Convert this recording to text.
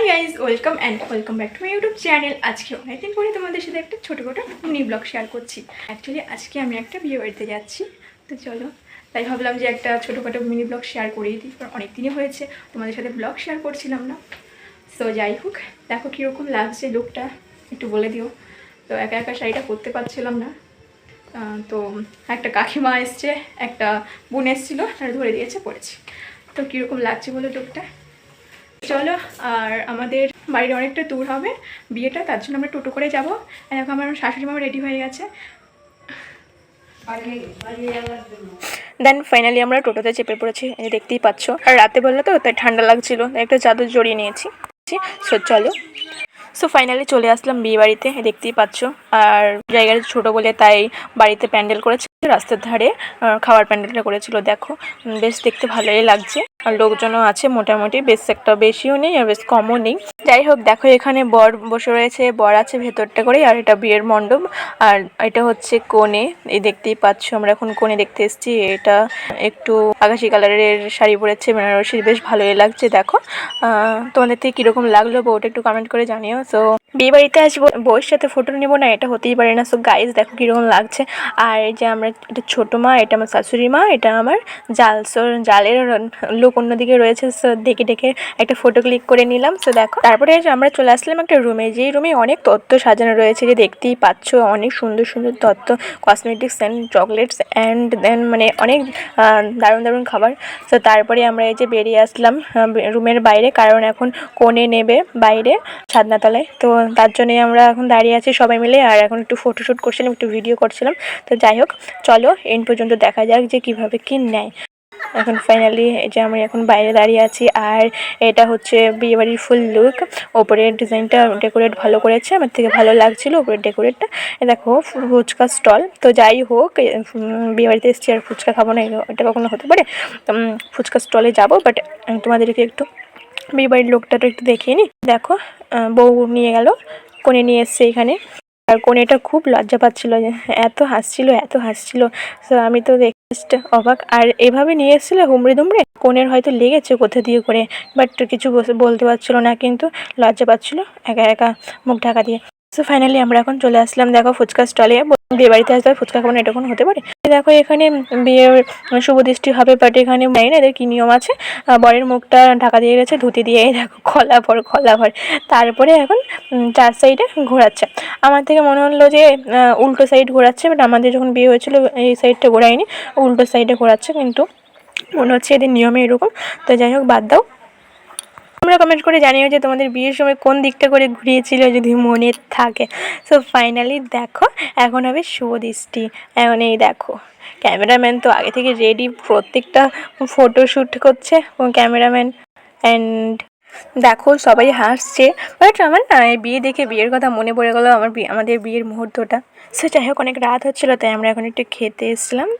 Hi guys welcome and welcome back to my YouTube channel আজকে অনেকদিন পরে তোমাদের সাথে একটা ছোটো ছোটোখাটো মিনি ব্লগ শেয়ার করছি। অ্যাকচুয়ালি আজকে আমি একটা বিয়ে বাড়িতে যাচ্ছি। তো চলো, তাই ভাবলাম যে একটা ছোটোখাটো মিনি ব্লগ শেয়ার করেই দিই, কারণ অনেক দিনই হয়েছে, তোমাদের সাথে ব্লগ শেয়ার করছিলাম না। তো যাই হোক, দেখো কীরকম লাগছে লুকটা একটু বলে দিও। তো একা একা শাড়িটা করতে পারছিলাম না। তো একটা কাকিমা এসছে, একটা বোন এসেছিল, তারা ধরে দিয়েছে পড়েছি তো কীরকম লাগছে বলে লুকটা চলো, আর আমাদের বাড়ির অনেকটা দূর হবে বিয়েটা, তার জন্য আমরা টোটো করে যাব। এখন আমার শাশুড়ি মামা রেডি হয়ে গেছে। দেন ফাইনালি আমরা টোটোতে চেপে পড়েছি দেখতেই পাচ্ছ। আর রাতে বলল তো, তাই ঠান্ডা লাগছিল, একটা চাদর জড়িয়ে নিয়েছি। সো চলো। সো ফাইনালি চলে আসলাম বিয়ে বাড়িতে দেখতেই পাচ্ছ। আর জায়গাটা ছোট বলে তাই বাড়িতে প্যান্ডেল করেছে, রাস্তার ধারে খাবার প্যান্ডেলটা করেছিল, দেখো। বেশ দেখতে ভালোই লাগছে। আর লোকজনও আছে, মোটামুটি। বেশ একটা বেশিও নেই আর বেশ কমও নেই। যাই হোক, দেখো, এখানে বর বসে রয়েছে। বর আছে ভেতরটা করে আর এটা বিয়ের মণ্ডপ। আর এটা হচ্ছে কোণে। এই দেখতেই পাচ্ছ, আমরা এখন কোণে দেখতে এসেছি। এটা একটু আকাশি কালারের শাড়ি পরেছে বেনারসি বেশ ভালোই লাগছে, দেখো। তোমাদের থেকে কীরকম লাগল বউটা একটু কমেন্ট করে জানিও। সো বিয়ে বাড়িতে আসব, বউয়ের সাথে ফটো নেব না, এটা হতেই পারে না। সো গাইজ দেখো কীরকম লাগছে। আর যে আমরা, এটা ছোটো মা, এটা আমার শাশুড়ি মা, এটা আমার জাল সো জালের লোক অন্যদিকে রয়েছে সো দেখে দেখে একটা ফটো ক্লিক করে নিলাম সো দেখো। তারপরে যে আমরা চলে আসলাম একটা রুমে যেই রুমে অনেক তত্ত্ব সাজানো রয়েছে, যে দেখতেই পাচ্ছ, অনেক সুন্দর সুন্দর তত্ত্ব cosmetics and chocolates and then মানে অনেক দারুণ দারুণ খাবার। তো তারপরে আমরা এই যে বেরিয়ে আসলাম রুমের বাইরে, কারণ এখন কোণে নেবে বাইরে ছাদনাতলায় তো তার জন্যই আমরা এখন দাঁড়িয়ে আছি সবাই মিলে, আর এখন একটু ফটোশ্যুট করছিলাম, একটু ভিডিও করছিলাম। তো যাই হোক, চলো, এন পর্যন্ত দেখা যাক যে কীভাবে কি নেয়। এখন ফাইনালি এই যে আমি এখন বাইরে দাঁড়িয়ে আছি আর এটা হচ্ছে বিয়েবাড়ির ফুল লুক ওপরের ডিজাইনটা ডেকোরেট ভালো করেছে, আমার থেকে ভালো লাগছিল ওপরের ডেকোরেটটা দেখো ফুচকা স্টল তো যাই হোক বিয়েবাড়িতে এসেছি আর ফুচকা খাব না, এটা কখনো হতে পারে। ফুচকা স্টলে যাব বাট তোমাদেরকে একটু বিয়েবাড়ির লোকটা তো একটু দেখিয়ে নি। দেখো বউ নিয়ে গেল কোণে নিয়ে এসছে এখানে। আর কোণেটা খুব লজ্জা পাচ্ছিলো এত হাসছিল এত হাসছিল। তো আমি তো অবাক। আর এভাবে নিয়ে এসেছিল হুমড়ে দুমড়ে? কোনের হয়তো লেগেছে কোথা দিয়ে করে বাট কিছু বলতে পারছিল না কিন্তু লজ্জা পাচ্ছিল একা একা মুখ ঢাকা দিয়ে। সো ফাইনালি আমরা এখন চলে আসলাম, দেখো ফুচকা স্টলে বিয়ে বাড়িতে আসতে ফুচকা খাব না, এটা কোনো হতে পারে? দেখো এখানে বিয়ের শুভ দৃষ্টি হবে বাট এখানে জানি না, এদের কী নিয়ম আছে? বরের মুখটা ঢাকা দিয়ে গেছে, ধুতি দিয়ে দেখো খলা ভর খলা ভর। তারপরে এখন চার সাইডে ঘোরাচ্ছে। আমার থেকে মনে হলো যে উল্টো সাইড ঘোরাচ্ছে বাট আমাদের যখন বিয়ে হয়েছিল, এই সাইডটা ঘোরায়নি, উল্টো সাইডে ঘোরাচ্ছে, কিন্তু মনে হচ্ছে এদের নিয়মে এরকম। তো যাই হোক, বাদ দাও। কমেন্ট করে জানিও যে তোমাদের বিয়ের সময় কোন দিকটা করে ঘুরিয়েছিল যদি মনে থাকে। সো ফাইনালি দেখো, এখন হবে শুভ দৃষ্টি। এখন এই দেখো ক্যামেরাম্যান তো আগে থেকে রেডি প্রত্যেকটা ফটো শ্যুট করছে ক্যামেরাম্যান অ্যান্ড দেখো, সবাই হাসছে বাট আমার না বিয়ে দেখে বিয়ের কথা মনে পড়ে গেলো আমার আমাদের বিয়ের মুহূর্তটা। সো যাই হোক, অনেক রাত হচ্ছিল, তাই আমরা এখন একটু খেতে এসলাম